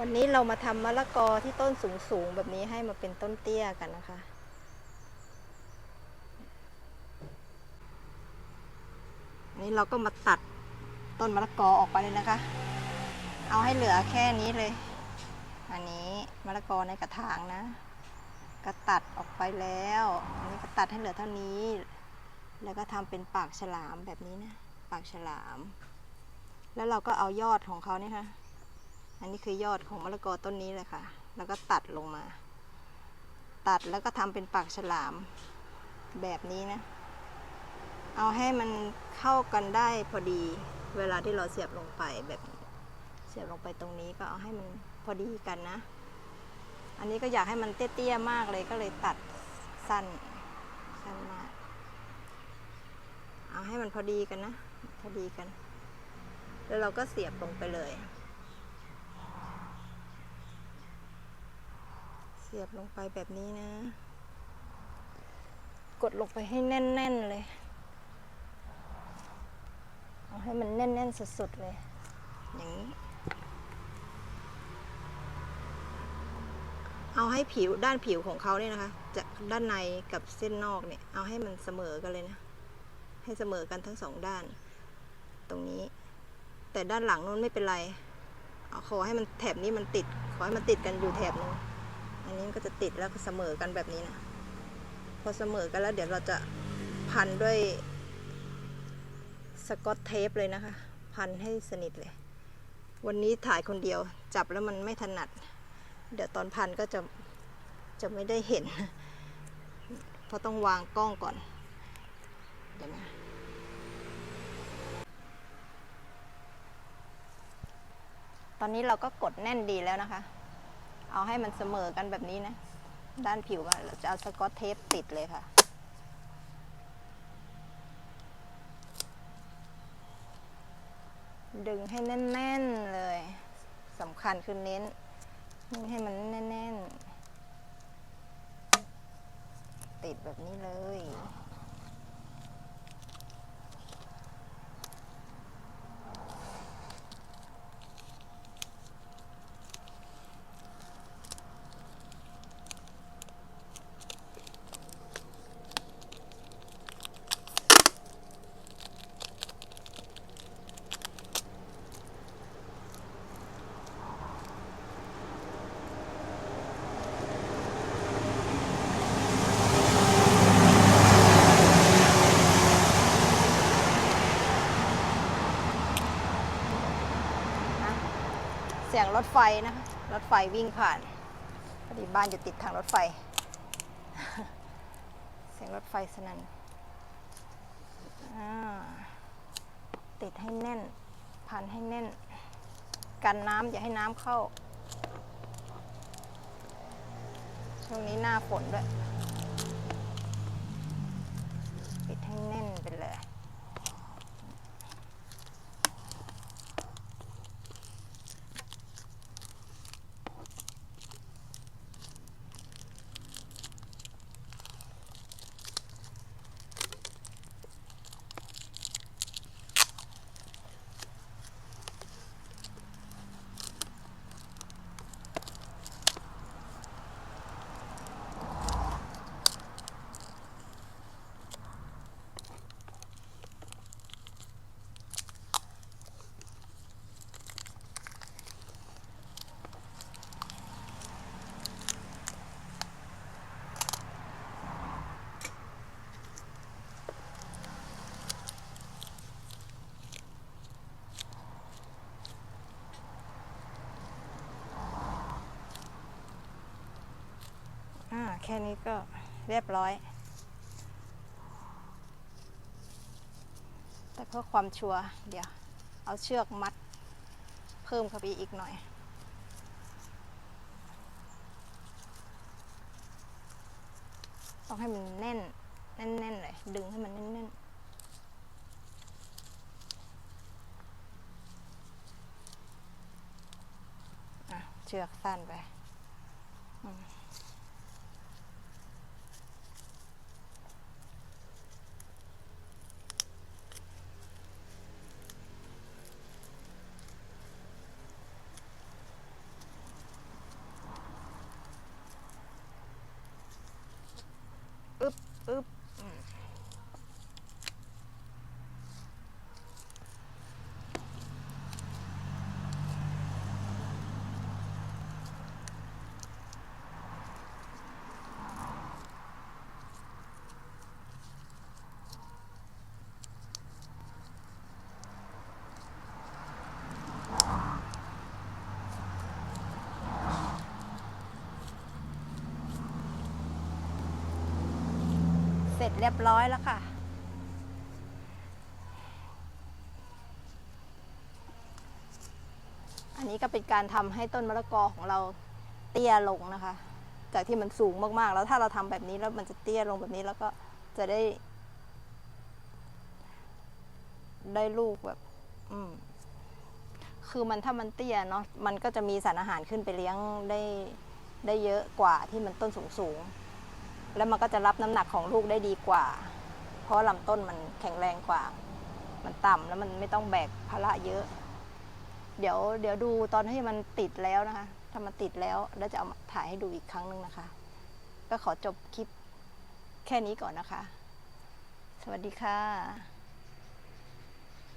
วันนี้เรามาทำมะละกอที่ต้นสูงๆ แบบนี้ให้มาเป็นต้นเตี้ยกันนะคะนนี้เราก็มาตัดต้นมะละกอออกไปเลยนะคะ เอาให้เหลือแค่นี้เลย อันนี้มะละกอในกระถางนะ ก็ตัดออกไปแล้ว อันนี้ก็ตัดให้เหลือเท่านี้ แล้วก็ทำเป็นปากฉลามแบบนี้นะ ปากฉลาม แล้วเราก็เอายอดของเขาเนี่ยค่ะ อันนี้คือยอดของมะละกอต้นนี้เลยค่ะ แล้วก็ตัดลงมา ตัดแล้วก็ทำเป็นปากฉลามแบบนี้นะ เอาให้มันเข้ากันได้พอดีเวลาที่เราเสียบลงไปแบบเสียบลงไปตรงนี้ก็เอาให้มันพอดีกันนะ อันนี้ก็อยากให้มันเตี้ยๆมากเลยก็เลยตัดสั้นสั้นมากเอาให้มันพอดีกันนะ พอดีกัน แล้วเราก็เสียบลงไปเลย สียบลงไปแบบนี้นะ กดลงไปให้แน่น ๆ เลย เอาให้มันแน่น ๆ สุด ๆ เลย อย่างนี้ เอาให้ผิวด้านผิวของเขาเนี่ยนะคะ จะด้านในกับเส้นนอกเนี่ย เอาให้มันเสมอกันเลยนะ ให้เสมอกันทั้งสองด้าน ตรงนี้ แต่ด้านหลังนู้นไม่เป็นไรเอาขอให้มันแถบนี้มันติด ขอให้มันติดกันอยู่แถบนึง อันนี้ก็จะติดแล้วเสมอกันแบบนี้นะ พอเสมอกันแล้วเดี๋ยวเราจะพันด้วยสกอตเทปเลยนะคะ พันให้สนิทเลย วันนี้ถ่ายคนเดียวจับแล้วมันไม่ถนัด เดี๋ยวตอนพันก็จะจะไม่ได้เห็น เพราะต้องวางกล้องก่อนเดี๋ยวนะตอนนี้เราก็กดแน่นดีแล้วนะคะ เอาให้มันเสมอกันแบบนี้นะ ด้านผิวอะเราจะเอาสกอตเทปติดเลยค่ะ ดึงให้แน่นๆเลยสำคัญคือเน้น ให้มันแน่นๆ ติดแบบนี้เลย สียงรถไฟนะคะรถไฟวิ่งผ่านพอดีบ้านอยู่ติดทางรถไฟ เสียงรถไฟสนั่นติดให้แน่น พันให้แน่น กันน้ำอย่าให้น้ำเข้า ช่วงนี้หน้าฝนด้วย แค่นี้ก็เรียบร้อย แต่เพื่อความชัวร์เดี๋ยว เอาเชือกมัด เพิ่มเข้าไปอีกหน่อย ต้องให้มันแน่น แน่นๆเลย ดึงให้มันแน่นๆอะเชือกสั้นไป Oops. ร็จเรียบร้อยแล้วค่ะ อันนี้ก็เป็นการทำให้ต้นมะละกอของเราเตี้ยลงนะคะ จากที่มันสูงมากๆ แล้วถ้าเราทำแบบนี้แล้วมันจะเตี้ยลงแบบนี้แล้วก็จะได้ ได้ลูกแบบ อืมคือมันถ้ามันเตี้ยเนาะมันก็จะมีสารอาหารขึ้นไปเลี้ยงได้ได้เยอะกว่าที่มันต้นสูงสูงๆ แล้วมันก็จะรับน้ำหนักของลูกได้ดีกว่า เพราะลำต้นมันแข็งแรงกว่า มันต่ำแล้วมันไม่ต้องแบกภาระเยอะ เดี๋ยวเดี๋ยวดูตอนที่มันติดแล้วนะคะ ถ้ามันติดแล้วแล้วจะเอามาถ่ายให้ดูอีกครั้งหนึ่งนะคะ ก็ขอจบคลิปแค่นี้ก่อนนะคะ สวัสดีค่ะ